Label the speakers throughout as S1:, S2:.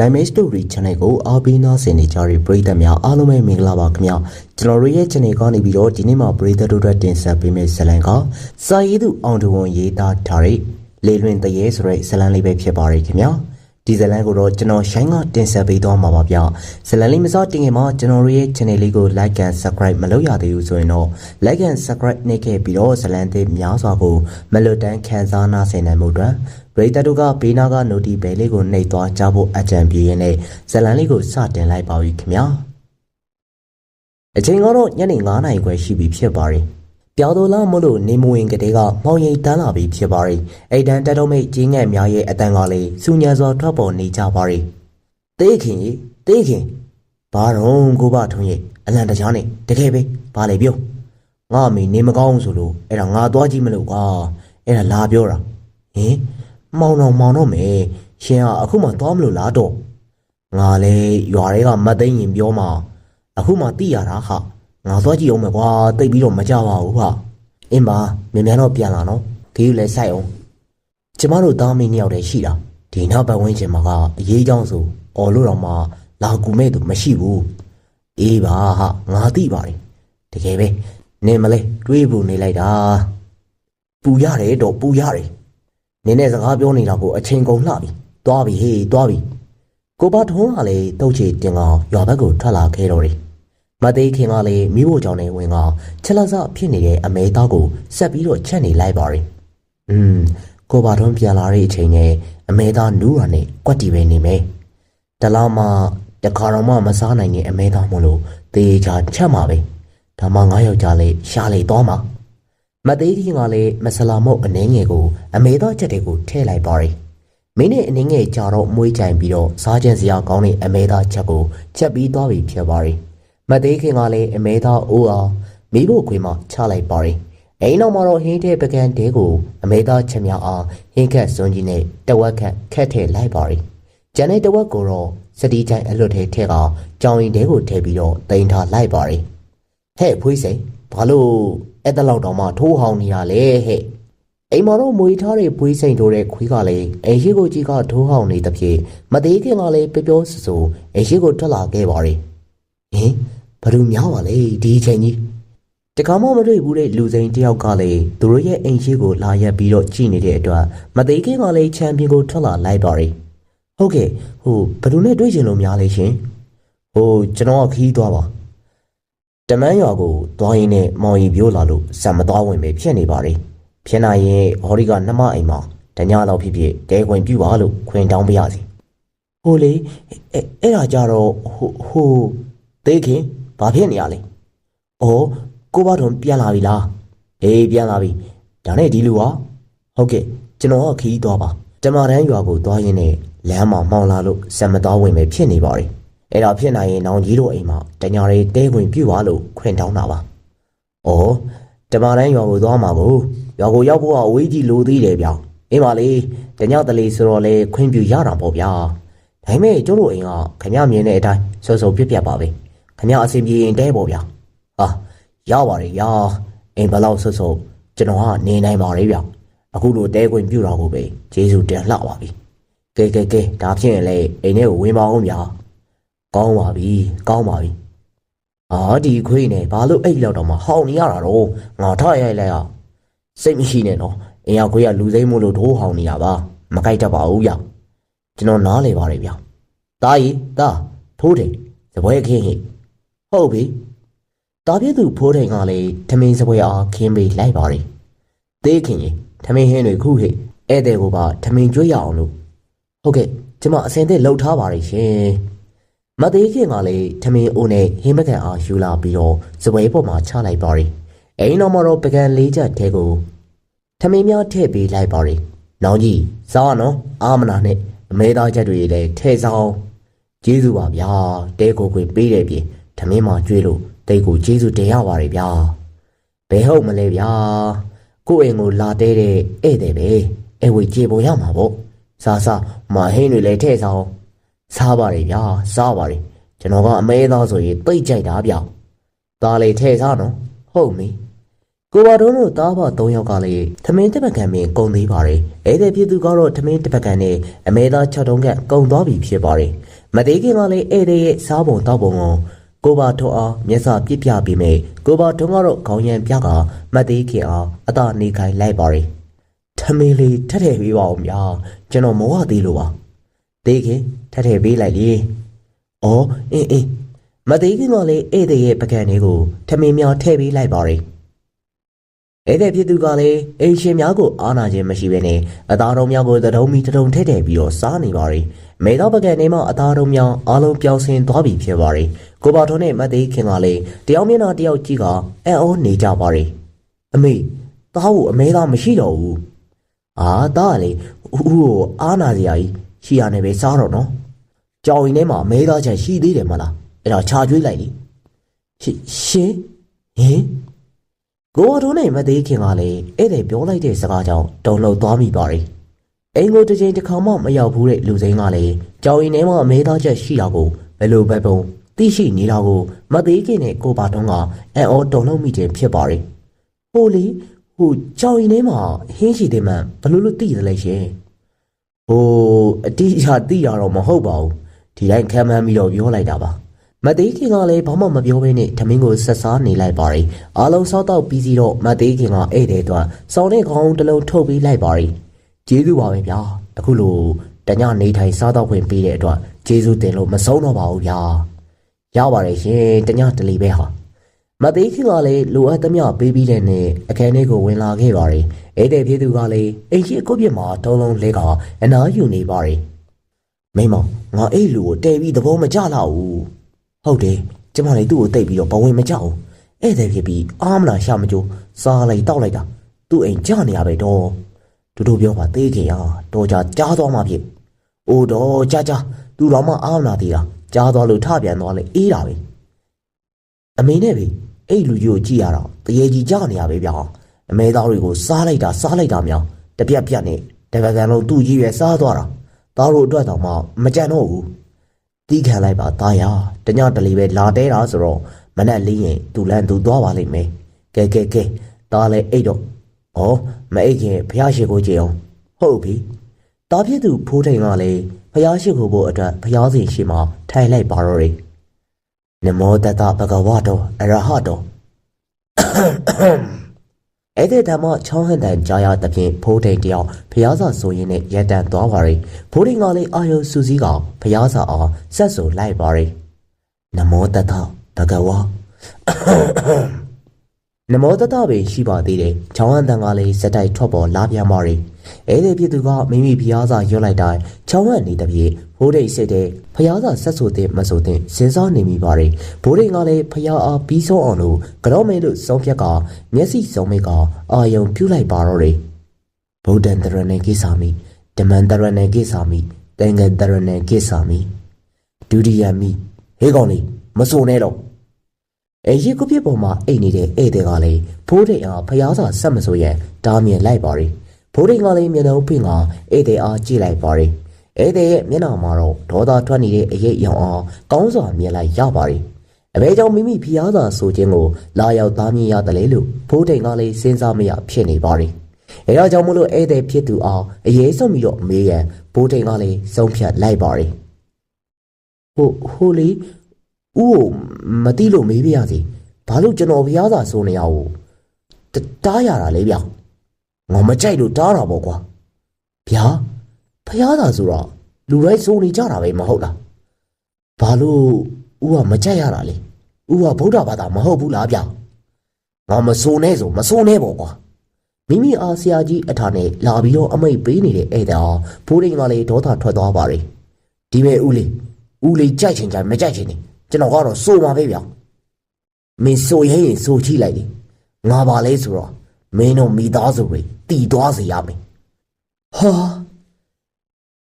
S1: Nightmare Story Channel ကိုအားပေးနာဆင်နေကြတဲ့ပရိသတ်များအားလုံးပဲမင်္ဂလာပါခင်ဗျာကျွန်တော်တို့ရဲ့ channel ကနေပြီးတော့ဒီနေ့မှာပရိသတ်တို့အတွက်တင်ဆက်ပေးမယ့်ဇာတ်လမ်းကစာရေးသူအောင်တဝန်ရေးသားထားတဲ့လေလွင်တရေဆိုတဲ့ဇာတ်လမ်းလေးပဲဖြစ်ပါရခင်ဗျာဒီဇာတ်လမ်းကိုတော့ကျွန်တော်ရှိုင်းကတင်ဆက်ပေးသွားမှာပါဗျာဇာတ်လမ်းလေးမစတင်ခင်မှာကျွန်တော်တို့ရဲ့ channel လေးကို like and subscribe မလုပ်ရသေးဘူးဆိုရင်တော့ like and subscribe နှိပ်ခဲ့ပြီးတော့ဇာတ်လမ်းသေးများစွာကိုမလွတ်တမ်းခန်းစားနာဆင်နိုင်မှုအတွက် ပရိသတ်တို့ကဘေးနာက note ဘယ်လေးကိုနှိပ်သွားကြဖို့အကြံပြုရင်းနဲ့ဇလန်လေးကိုစတင်လိုက်ပါပြီခင်ဗျာအချိန်ကတော့ညနေ9:00နာရီခွဲရှိပြီဖြစ်ပါတယ်ပြောင်းတော်လာမလို့နေမဝင်ကလေးကမောင်ရိပ်တန်းလာပြီဖြစ်ပါတယ်အိတ်တန်တက်တော့မိတ်ကြီးငယ်များရဲ့အတန်ကလေးစူညံစွာထွက်ပေါ်နေကြပါတယ်တေးခင်ကြီးတေးခင်ဘာတော့ကိုဘထုံးရဲ့အလံတကြားနဲ့တကယ်ပဲဘာလဲပြောငါအမေနေမကောင်းဆိုလို့အဲ့ဒါငါသွားကြည့်မလို့ကွာအဲ့ဒါလာပြောတာဟင် မောင်တော့မောင်တော့မယ်ရှင်ကအခုမှသွားမလို့လားတော့ငါလဲရွာတွေကမသိရင်ပြောမှာအခုမှသိရတာဟာငါသွားကြည့်အောင်မယ်ကွာတိတ်ပြီးတော့မကြပါဘူးဟာအင်းပါမြန်မြန်တော့ပြန်လာနော်ခီးလဲစိုက်အောင်ကျမတို့သားမင်းနှစ်ယောက်တည်းရှိတာဒီနောက်ပတ်ဝန်းကျင်မှာကအရေးကြောင်းဆိုအော်လို့တော့မှလာကူမဲ့သူမရှိဘူးအေးပါဟာငါသိပါတယ်တကယ်ပဲနင်မလဲတွေးဖို့နေလိုက်တာပူရတယ်တော့ပူရတယ် နင်းနဲ့စကားပြောနေတာကိုအချိန်ကုန်လှပြီ။သွားပြီဟေးသွားပြီ။ကိုပါထုံးကလည်းတုတ်ချေတင်ကောင်ရွာဘက်ကိုထွက်လာခဲ့တော့တယ်။မသိခင်ကလည်းမိဖို့ကြောင့်နေဝင်ကချက်လက်စဖြစ်နေတဲ့အမဲသားကိုဆက်ပြီးတော့ချက်နေလိုက်ပါရင်။อืมကိုပါထုံးပြန်လာတဲ့အချိန်နဲ့အမဲသားနူးရနဲ့ကွက်တီပဲနေမယ်။တလားမှတခါတော့မှမစားနိုင်တဲ့အမဲသားမို့လို့တေးချာချက်မှာပဲ။ဒါမှငါယောက်ျားလေးရှားလေသွားမှာ။ မသေးကြီးကလည်းမဆလာမုတ်အနှင်းငယ်ကိုအမေသားချက်တွေကိုထည့်လိုက်ပါတယ်။မင်းနဲ့အနှင်းငယ်ကြာတော့မွေးကြိုင်ပြီးတော့စားခြင်းစရာကောင်းတဲ့အမေသားချက်ကိုချက်ပြီးသွားပြီဖြစ်ပါတယ်။မသေးခင်ကလည်းအမေသားအိုးအောင်မိဖို့ခွေမှာချလိုက်ပါတယ်။အိမ်နောက်မှာတော့ဟင်းတဲ့ပကံတဲကိုအမေသားချက်များအောင်ဟင်းခက်စွန်ကြီးနဲ့တဝက်ခက်ခက်ထည့်လိုက်ပါတယ်။ကျန်တဲ့တဝက်ကိုတော့စတီးချိုင်အလွတ်ထဲထည့်ကကြောင်ရင်တဲကိုထည့်ပြီးတော့တင်ထားလိုက်ပါတယ်။ဟဲ့ဖွေးစိန်ဘာလို့ အဲ့တလောက်တောင်မှထိုးဟောင်းနေတာလဲဟဲ့အိမ်မှာတော့မွေထားတဲ့ဖွေးစိန်တို့တဲ့ခွေးကလည်းအိမ်ရှိကိုကြီးကထိုးဟောင်းနေသဖြင့်မသေးခင်ကလည်းပျောပြောဆူဆူအိမ်ရှိကိုထွက်လာခဲ့ပါရဲ့ဟင်ဘာလို့များပါလဲဒီအချိန်ကြီးတခါမှမတွေ့ဘူးတဲ့လူစိန်တယောက်ကလည်းသူတို့ရဲ့အိမ်ရှိကိုလာရက်ပြီးတော့ကြည်နေတဲ့အတွက်မသေးခင်ကလည်းချန်ပီယံကိုထွက်လာလိုက်ပါရဲ့ဟုတ်ကဲ့ဟိုဘယ်သူနဲ့တွေ့ချင်လို့များလဲရှင်ဟိုကျွန်တော်ကခီးသွားပါ တမန်းရွာကိုသွားရင်းနဲ့မောင်ရီပြိုးလာလို့စံမသွားဝင်ပဲဖြစ်နေပါလေဖြစ်နိုင်ရင်ဟော်ဒီကနှမအိမ်မှာတညလောက်ဖြစ်ဖြစ်တဲခွင်ပြူပါလို့ခွင်တောင်းပြရစီဟိုလေအဲအဲ့ဒါကြတော့ဟိုဟိုသေးခင်ဘာဖြစ်နေရလဲဩကိုဘတော်ပြန်လာပြီလားအေးပြန်လာပြီဒါနဲ့ဒီလူကဟုတ်ကဲ့ကျွန်တော်ကခီးသွားပါတမတန်းရွာကိုသွားရင်းနဲ့လမ်းမှာမှောင်လာလို့စံမသွားဝင်ပဲဖြစ်နေပါလေ အဲ့ဒါဖြစ်နိုင်ရင်နောင်ကြီးတို့အိမ်မှာတညာတွေတဲခွင်ပြူပါလို့ခွင့်တောင်းတာပါ။အော်တမန်တန်းရွာကိုသွားမှာကိုရွာကိုရောက်ဖို့ကအဝေးကြီးလိုသေးတယ်ဗျာ။အင်းပါလေတညတလေဆိုတော့လေခွင့်ပြူရတာပေါ့ဗျာ။ဒါပေမဲ့ကျုပ်တို့အိမ်ကခမမြင်တဲ့အတိုင်းစောစောပြက်ပြက်ပါပဲ။ခမအစီပြေရင်တဲပေါ့ဗျာ။ဟာရပါတယ်ရာအိမ်ဘလောက်ဆော့ဆော့ကျွန်တော်ကနေနိုင်ပါလေဗျာ။အခုလိုတဲခွင့်ပြူတာကိုပဲဂျေစုတင်လှပါပြီ။ကဲကဲကဲဒါဖြစ်ရင်လေအိမ်ထဲကိုဝင်ပါအောင်ဗျာ။ ကောင်းပါပြီကောင်းပါပြီအာဒီခွေးနဲ့ဘာလို့အဲ့လောက်တော့မှဟောင်းနေရတာတော့ငါထရိုက်လိုက်ရစိတ်မရှိနဲ့နော်အင်ရခွေးကလူစိမ့်မို့လို့ထိုးဟောင်းနေရပါမကြိုက်တတ်ပါဘူးဗျကျွန်တော်နားလေပါတယ်ဗျတားကြီးတားထိုးတယ်စပွဲခင်းဟိဟုတ်ပြီတားပြည့်သူဖိုးတယ်ကလည်းထမင်းစပွဲအားခင်းပေးလိုက်ပါတယ်သေးခင်ကြီးထမင်းဟင်းတွေခုဟိဧည့်သည်ကိုပါထမင်းကျွေးရအောင်လို့ဟုတ်ကဲ့ကျွန်မအစင်သက်လှုပ်ထားပါတယ်ရှင် မသေးခင်ကလည်းထမင်းအိုးနဲ့ဟင်းမကန်အားယူလာပြီးတော့စပွဲပေါ်မှာချလိုက်ပါရီအိမ်တော်မှာတော့ပကံလေးချက်တဲကိုထမင်းများထည့်ပေးလိုက်ပါရီနောင်ကြီးစားရနော်အာမနာနဲ့အမဲသားချက်တွေလည်းထည့်ဆောင်ကျေးဇူးပါဗျာတဲကိုခွေပေးတယ်ပြင်ထမင်းမှာကျွေးလို့တိတ်ကိုကျေးဇူးတင်ရပါရီဗျာဘယ်ဟုတ်မလဲဗျာကိုယ့်အိမ်ကိုလာတဲတဲ့ဧည့်သည်ပဲအဲဝေကြေပေါ်ရမှာပေါ့စားစားမဟင်းတွေလည်းထည့်ဆောင် စားပါတယ်ဗျာစားပါတယ်ကျွန်တော်ကအမဲသားဆိုရင်တိတ်ကြိုက်တာဗျာဒါလေထဲ့စားနော်ဟုတ်မီကိုပါတော်တို့တားဖ၃ယောက်ကလည်းသမင်းတစ်ပကံပင်ကုံသေးပါတယ်အဲ့ဒီဖြစ်သူကတော့သမင်းတစ်ပကံနဲ့အမဲသား6တုံးကကုံသွားပြီဖြစ်ပါတယ်မသေးခင်ကလည်းဧည့်သည်ရဲ့စားပုံတောက်ပုံကိုကိုပါထွန်းအောင်မျက်စာပြစ်ပြပြီးမိကိုပါထွန်းကတော့ခေါင်းရံပြကမသေးခင်အောင်အသာနေခိုင်းလိုက်ပါရီထမင်းလေးထက်ထည့်ပေးပါဦးဗျာကျွန်တော်မောရသေးလို့ပါ သေးခင်ထက်ထည့်ပေးလိုက်လေဩအင်းအင်းမသေးခင်ကလည်းဧည့်သည်ရဲ့ပကံလေးကိုထမင်းများထည့်ပေးလိုက်ပါရီအဲ့တဲ့ဖြစ်သူကလည်းအိမ်ရှင်များကိုအားနာခြင်းမရှိဘဲနဲ့အသားတော်များကိုတတုံးမီတတုံထည့်ထည့်ပြီးတော့စားနေပါရီမေတော့ပကံနေမှာအသားတော်များအားလုံးပြောင်းဆင်းသွားပြီဖြစ်ပါရီကိုပါထွန်းနဲ့မတ်သေးခင်ကလည်းတယောက်မျက်နှာတယောက်ကြည့်ကအံ့ဩနေကြပါရီအမေသားကိုအမဲသားမရှိတော့ဘူးအာသားကလေဦးကိုအားနာစရာကြီး ရှိရနေပဲစားတော့နော်ကြောင်ရင်ထဲမှာအမဲသားချင်ရှိသေးတယ်မလားအဲ့ဒါခြာကျွေးလိုက်လေရှင်ရှင်ဟင်ကိုအထုံးနဲ့မသေးခင်ကလည်းအဲ့ဒါပြောလိုက်တဲ့စကားကြောင့်တုံ့လောက်သွားမိပါရီအိမ်ကိုတစ်ချိန်တစ်ခါမှမရောက်ဘူးတဲ့လူစိမ်းကလည်းကြောင်ရင်ထဲမှာအမဲသားချက်ရှိတာကိုဘယ်လိုပဲပုံသိရှိနေတာကိုမသေးခင်နဲ့ကိုပါတုံးကအံ့ဩတုံ့လောက်မိခြင်းဖြစ်ပါရီဟိုလေဟိုကြောင်ရင်ထဲမှာဟင်းရှိတယ်မှန်ဘယ်လိုလုပ်သိရလဲရှင် ဟိုအတိအကျသိရတော့မဟုတ်ပါဘူးဒီတိုင်းခံမှန်းပြီးတော့ပြောလိုက်တာပါမသေးခင်ကလည်းဘာမှမပြောဘဲနဲ့ထမင်းကိုဆက်စားနေလိုက်ပါရီအားလုံးစောက်တော့ပြီးစီတော့မသေးခင်ကဧည့်သည်တော့စောင်းတဲ့ခေါင်းတစ်လုံးထုတ်ပြီးလိုက်ပါရီကျေးဇူးပါပဲဗျာအခုလိုတညနေထိုင်စားတော့ခွင့်ပေးတဲ့အတွက်ကျေးဇူးတင်လို့မဆုံးတော့ပါဘူးဗျာရပါတယ်ရှင်တညတလီပဲဟာ မသေးခင်ကလည်းလိုအပ်သမျှပေးပြီးတဲ့နေ့အခန်းထဲကိုဝင်လာခဲ့ပါရီဧည့်သည်ဖြစ်သူကလည်းအိမ်ရှိအကုတ်ပြစ်မှာတုံးလုံးလဲကအနားယူနေပါရီမိမငါအဲ့လူကိုတဲပြီးသဘောမကျလာဘူးဟုတ်တယ်ကျမလည်းသူ့ကိုတိတ်ပြီးတော့ဘဝင်မကြောက်ဧည့်သည်ဖြစ်ပြီးအားမလားရှာမကြိုးစားလိုက်တောက်လိုက်တာသူ့အိမ်ကြနေရပဲတော့တူတူပြောပါသေးခင်ဟာတော့ကြကြားသွားမှဖြစ်အိုးတော့ကြကြသူတော်မှအားမလားသေးတာကြားသွားလို့ထပြန်သွားလဲအေးတာပဲအမေနဲ့ပဲ အဲ့လူကြီးကိုကြည့်ရတော့တရေကြီးကြနေရပဲဗျာအမေသားတွေကိုစားလိုက်တာစားလိုက်တာမြောင်တပြက်ပြက်နဲ့တပကံလုံးသူ့ကြီးပဲစားသွားတာသားတို့အတွက်တော့မှမကြံတော့ဘူးတီးခံလိုက်ပါသားရတညတလီပဲလာတဲတာဆိုတော့မနဲ့လေးရင်သူလန်းသူသွားပါလိမ့်မယ်ကဲကဲကဲသားလည်းအိတ်တော့ဩမအိတ်ခင်ဖះရှိခိုးကြည့်အောင်ဟုတ်ပြီတားဖြစ်သူဖိုးထိန်ကလည်းဖះရှိခိုးဖို့အတွက်ဖះစီရှိမှထိုင်လိုက်ပါတော့တယ် နမောတတဘဂဝတောအရဟတောအဲ့ဒီဓမ္မချောင်းဟန်တန်ကြာရသဖြင့်ဖိုးထိန်တယောက်ဖျားစာဆိုရင်နဲ့ရက်တန်သွားပါရီဖိုးထိန်ကလည်းအာယုစူးစီးကဖျားစာအောင်ဆက်ဆိုလိုက်ပါရီနမောတတဘဂဝါ နမောတတပဲရှိပါသေးတယ်ချောင်းဟန်တန်ကလည်းစက်တိုက်ထွက်ပေါ်လာပြန်ပါရီအဲ့ဒီပြည်သူကမိမိဖျားစာရွတ်လိုက်တိုင်းချောင်းဟန်နေတဲ့ပြေဖိုးထိန်စိတ်တဲ့ဖျားစာဆက်ဆိုတဲ့မဆိုတဲ့စဉ်းစားနေမိပါရီဘိုးထိန်ကလည်းဖျားအားပြီးဆုံးအောင်လို့ကြောမဲလို့စောင်းဖြက်ကမျက်စိစုံမိကအာယုံပြုတ်လိုက်ပါတော့တယ်ဗုဒ္ဓံတရဏေကိသာမိဓမ္မံတရဏေကိသာမိသင်္ကံတရဏေကိသာမိဒုတိယမိဟေးကောင်လေးမစိုးနဲ့တော့ အဲရေကုပြစ်ပေါ်မှာအိတ်နေတဲ့ဧည့်သည်ကလည်းဖိုးထိန်အားဖျားစာဆက်မစိုးရန်တားမြင်လိုက်ပါရီဖိုးထိန်ကလည်းမျက်နှာဖိငါဧည့်သည်အားကြည့်လိုက်ပါရီဧည့်သည်ရဲ့မျက်နှာမှာတော့ဒေါသထွက်နေတဲ့အရေးရောင်အောင်ကောင်းစွာမြင်လိုက်ရပါရီအဘဲကြောင့်မိမိဖျားစာဆိုခြင်းကိုလာရောက်သားမြင်ရတယ်လေလို့ဖိုးထိန်ကလည်းစဉ်းစားမရဖြစ်နေပါရီအဲဒါကြောင့်မလို့ဧည့်သည်ဖြစ်သူအောင်အရေးဆုံးပြီးတော့မေးရန်ဘိုးထိန်ကလည်းဆုံးဖြတ်လိုက်ပါရီဟိုဟိုလေ ဦးကိုမတိလို့မေးပြရစီဘာလို့ကျွန်တော်ဖျားစာဆိုနေရအောင်တတားရတာလေဗျငါမကြိုက်လို့တားတာပေါ့ကွာဗျာဖျားစာဆိုတော့လူတိုင်းစိုးနေကြတာပဲမဟုတ်လားဘာလို့ဦးကမကြိုက်ရတာလေဦးကဗုဒ္ဓဘာသာမဟုတ်ဘူးလားဗျငါမစိုးနဲ့ဆိုမစိုးနဲ့ပေါ့ကွာမိမိအားဆရာကြီးအထာနဲ့လာပြီးတော့အမိတ်ပေးနေတဲ့ဧည့်သည်အောင်ဘိုးရင်းကလည်းဒေါသထွက်သွားပါရီဒီမဲ့ဦးလေးဦးလေးကြိုက်ချင်ကြမကြိုက်ချင်နေ ကျွန်တော်ကတော့စိုးပါပဲဗျာမင်းစိုးရဲရင်စိုးချိလိုက်လေငါပါလဲဆိုတော့မင်းတို့မိသားစုတွေတည်သွားစေရမယ်ဟာ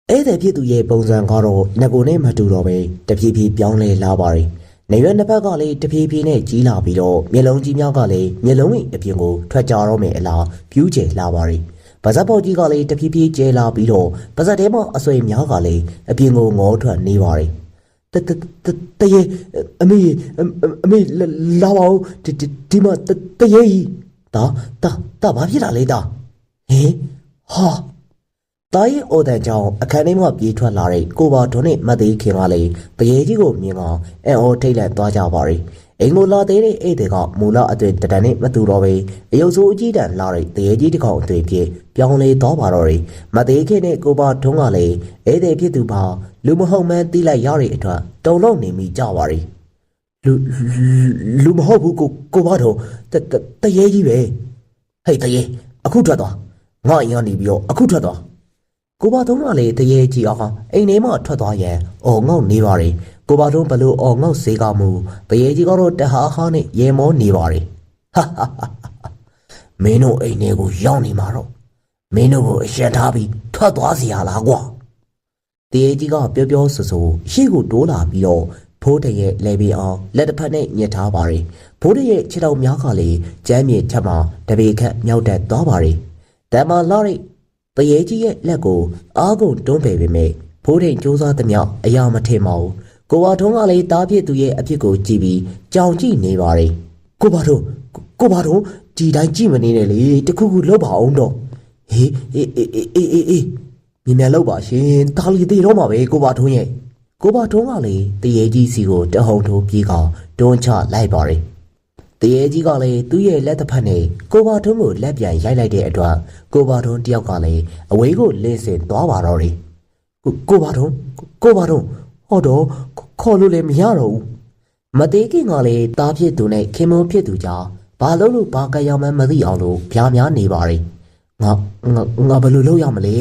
S1: ဧည့်သည်ဖြစ်သူရဲ့ပုံစံကတော့ငကိုနဲ့မတူတော့ပဲတဖြည်းဖြည်းပြောင်းလဲလာပါရီနေရွယ်နှစ်ဖက်ကလည်းတဖြည်းဖြည်းနဲ့ကြီးလာပြီးတော့မျက်လုံးကြီးများကလည်းမျက်လုံး၏အပြင်ကိုထွက်ကြတော့မယ်အလားပြူးကျယ်လာပါရီပါဇက်ပေါက်ကြီးကလည်းတဖြည်းဖြည်းကျဲလာပြီးတော့ပါဇက်ထဲမှာအဆွေများကလည်းအပြင်ကိုငေါထွက်နေပါရီတ တတတရေအမေအမေလာပါဦးဒီဒီမှာတရေကြီးဒါဒါဒါဘာဖြစ်လာလဲဒါဟင်ဟာတာရီအော်တန်ကြောင့်အခန်းထဲမှပြေးထွက်လာတဲ့ကိုပါထွန်းနဲ့မတ်သေးခင်ကလည်းတရေကြီးကိုမြင်အောင်အန်အော်ထိတ်လန့်သွားကြပါရီ အင်ကိုလာသေးတဲ့ဧည့်သည်ကမူလအသွင်တတန်နဲ့မတူတော့ပဲအယုတ်ဆိုးအကြီးတန်းလာတဲ့တရေကြီးတစ်ကောင်အသွင်ဖြစ်ပြောင်းလဲသွားပါတော့ရီမတ်သေးခင်နဲ့ကိုပါထွန်းကလည်းဧည့်သည်ဖြစ်သူပါလူမဟုတ်မှန်းသိလိုက်ရတဲ့အတွက်တုံလုံးနေမိကြပါရီလူလူမဟုတ်ဘူးကိုကိုပါတော့တတရေကြီးပဲဟေးတရေအခုထွက်သွားငါအရင်ကနေပြီးတော့အခုထွက်သွားကိုပါတုံးကလည်းတရေကြီးအောင်အိမ်ထဲမှထွက်သွားရန်အော်ငေါ့နေပါရီ ကိုပါတုံးဘလို့အော်ငေါ့စေကမှုတရေကြီးကတော့တဟာဟာနဲ့ရေမောနေပါရီဟာဟာဟာဟာမင်းတို့အိမ်ထဲကိုရောက်နေမှာတော့မင်းတို့ကိုအရှက်ထားပြီးထွက်သွားစီရလားကွာတရေကြီးကပြောပြောဆဆရှေ့ကိုတိုးလာပြီးတော့ဖိုးတရဲ့လဲပြီးအောင်လက်တစ်ဖက်နဲ့ညှစ်ထားပါရီဖိုးတရဲ့ခြေတော်များကလည်းကျမ်းမြေချက်မှာတပေခတ်မြောက်တက်သွားပါရီတမလာရီတရေကြီးရဲ့လက်ကိုအားကုန်တွန်းပယ်ပေမဲ့ဖိုးထိန်စူးစမ်းသမျှအရာမထင်ပါဘူး ကိုဝါထုံးကလည်းတားပြစ်သူရဲ့အဖြစ်ကိုကြည့်ပြီးကြောင်ကြည့်နေပါလေကိုပါထုံးကိုပါထုံးဒီတိုင်းကြည့်မနေနဲ့လေတခုခုလောက်ပါအောင်တော့ဟေးအေးအေးအေးအေးအေးအေးမြင်မြန်လောက်ပါရှင်တာလီသေးတော့မှာပဲကိုပါထုံးရဲ့ကိုပါထုံးကလည်းတရေကြီးစီကိုတဟုန်ထိုးပြေးကောင်တွန်းချလိုက်ပါလေတရေကြီးကလည်းသူ့ရဲ့လက်တစ်ဖက်နဲ့ကိုပါထုံးကိုလက်ပြန်ရိုက်လိုက်တဲ့အတွက်ကိုပါထုံးတယောက်ကလည်းအဝေးကိုလင်းစင်သွားပါတော့တယ်ကိုကိုပါထုံးကိုပါထုံးဟောတော့ ခေါ်လို့လည်းမရတော့ဘူးမသေးခင်ကလည်းတားဖြစ်သူနဲ့ခင်မုန်းဖြစ်သူကြောင့်ဘာလို့လို့ဘာကရောက်မှန်းမသိအောင်လို့ပြားများနေပါလေငါငါငါဘယ်လိုလုပ်ရမလဲ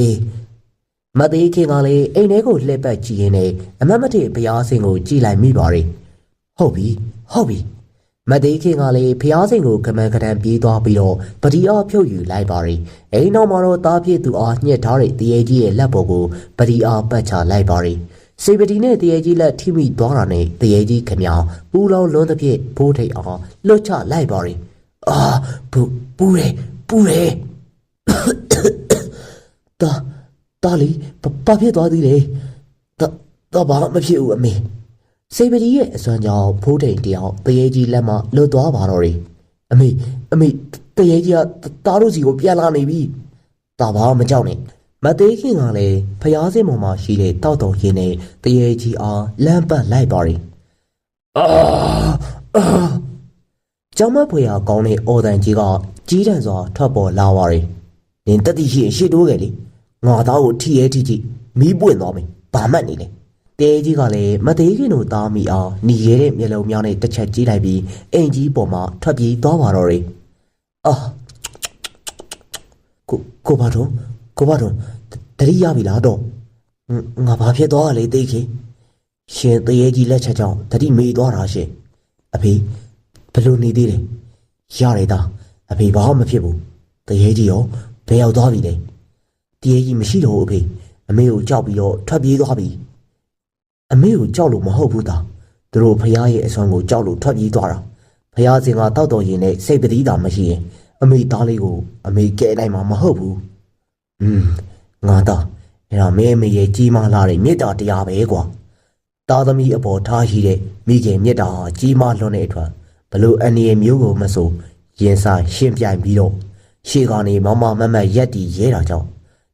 S1: မသေးခင်ကလည်းအိမ်ထဲကိုလှည့်ပတ်ကြည့်ရင်းနဲ့အမတ်မထေဘုရားစင်ကိုကြည်လိုက်မိပါလေဟုတ်ပြီဟုတ်ပြီမသေးခင်ကလည်းဖျားစင်ကိုကမန်ကတန်ပြေးသွားပြီးတော့ပတိအားဖြုတ်ယူလိုက်ပါရီအိမ်နောက်မှာတော့တားပြည့်သူအားညှက်ထားတဲ့တရေကြီးရဲ့လက်ပေါ်ကိုပတိအားပတ်ချလိုက်ပါရီ စေပတိနဲ့တရေကြီးလက်ထိမိသွားတာနဲ့တရေကြီးခမညာပူလောင်လွန်းသဖြင့်ဘိုးထိတ်အောင်လွတ်ချလိုက်ပါရီအာပူပူရဲပူရဲတာတာလီပပဖြစ်သွားသေးတယ်တာတာဘာမှမဖြစ်ဘူးအမေစေပတီရဲ့အစွမ်းကြောင့်ဖိုးတိန်တယောက်တရေကြီးလက်မှလွတ်သွားပါတော့တယ်အမေအမေတရေကြီးကတားတို့စီကိုပြန်လာနေပြီတာဘာမကြောက်နဲ့ မသေးခင်ကလည်းဖျားစင်ပေါ်မှာရှိတဲ့တောက်တုံရင်းနဲ့တရေကြီးအားလမ်းပတ်လိုက်ပါရီအာအာကျောင်းမဖွေရကောင်းတဲ့အော်တန်ကြီးကကြီးတန်စွာထွက်ပေါ်လာပါရီနင်တက်တိရှိရင်ရှေ့တိုးခဲ့လေငါသားကိုထီရဲထီကြည့်မီးပွင့်သွားမယ်ဘာမှတ်နေလဲတဲကြီးကလည်းမသေးခင်တို့သားမိအောင်หนีရဲတဲ့မျက်လုံးများနဲ့တစ်ချက်ကြည့်လိုက်ပြီးအိမ်ကြီးပေါ်မှာထွက်ပြေးသွားပါတော့တယ်။အာကိုကိုဘာတော့ ကိုဘာတော့တတိရပြီလားတော့ငါဘာဖြစ်သွားရလဲသိခင်ရှင်တရေကြီးလက်ချက်ကြောင့်တတိမေးသွားတာရှင်အဖေဘယ်လိုနေသေးလဲရတယ်သားအဖေဘာမှမဖြစ်ဘူးတရေကြီးရောဘယ်ရောက်သွားပြီလဲတရေကြီးမရှိတော့ဘူးအဖေအမေကိုကြောက်ပြီးတော့ထွက်ပြေးသွားပြီအမေကိုကြောက်လို့မဟုတ်ဘူးသားသူတို့ဖះရဲ့အစွမ်းကိုကြောက်လို့ထွက်ပြေးသွားတာဖះစင်ကတောက်တော်ရင်နဲ့စိတ်ပတိတာမရှိရင်အမေသားလေးကိုအမေကဲနိုင်မှာမဟုတ်ဘူး อืมငါသားအဲ့ဒါမဲမေရဲ့ကြီးမားလာတဲ့မေတ္တာတရားပဲကွာသားသမီးအပေါ်ထားရှိတဲ့မိခင်မေတ္တာဟာကြီးမားလွန်းတဲ့အတွက်ဘလို့အန္တရာယ်မျိုးကိုမဆိုရင်ဆိုင်ရှင်းပြိုင်ပြီးတော့ရှေ့ကနေမမမမတ်ရက်တီရဲတာကြောင့်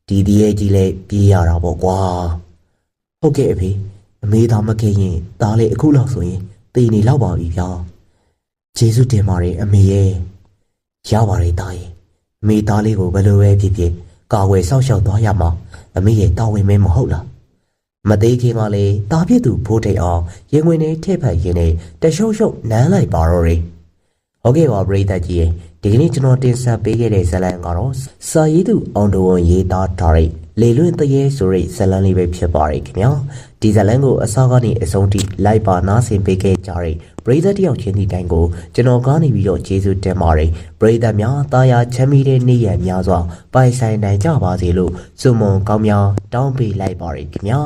S1: ဒီဒီရဲ့ကြီးလဲပြေးရတာပေါ့ကွာဟုတ်ကဲ့အဖေအမေသာမခဲ့ရင်ဒါလေအခုလောက်ဆိုရင်တည်နေလောက်ပါပြီဗျာဂျေစုတင်ပါတယ်အမေရဲ့ရပါတယ်တာရဲ့အမေသားလေးကိုဘယ်လိုပဲဖြစ်ဖြစ် ကာဝယ်ဆောက်ရှောက်သွားရမှာအမေရဲ့တာဝန်မဲမဟုတ်လားမသေးခင်ကလည်းတာပြစ်သူဖိုးထိတ်အောင်ရင်ဝင်နေထိပ်ဖက်ရင်းနဲ့တရှုပ်ရှုပ်နမ်းလိုက်ပါတော့တယ်ဟုတ်ကဲ့ပါပရိသတ်ကြီးရဲ့ဒီကနေ့ကျွန်တော်တင်ဆက်ပေးခဲ့တဲ့ဇာတ်လမ်းကတော့စာရေးသူအောင်တော်ဝန်ရေးသားထားတဲ့ လေလွင့်တရေဆိုတဲ့ဇာတ်လမ်းလေးပဲဖြစ်ပါတယ်ခင်ဗျာဒီဇာတ်လမ်းကိုအစောကနေအဆုံးထိလိုက်ပါနားဆင်ပေးခဲ့ကြတဲ့ပရိသတ်တယောက်ချင်းဒီတိုင်းကိုကျွန်တော်ကနေပြီးတော့ကျေးဇူးတင်ပါတယ်ပရိသတ်များတာယာချမ်းမြေတဲ့နေ့ရက်များစွာပိုင်ဆိုင်နိုင်ကြပါစေလို့စုမုံကောင်းများတောင်းပေးလိုက်ပါတယ်ခင်ဗျာ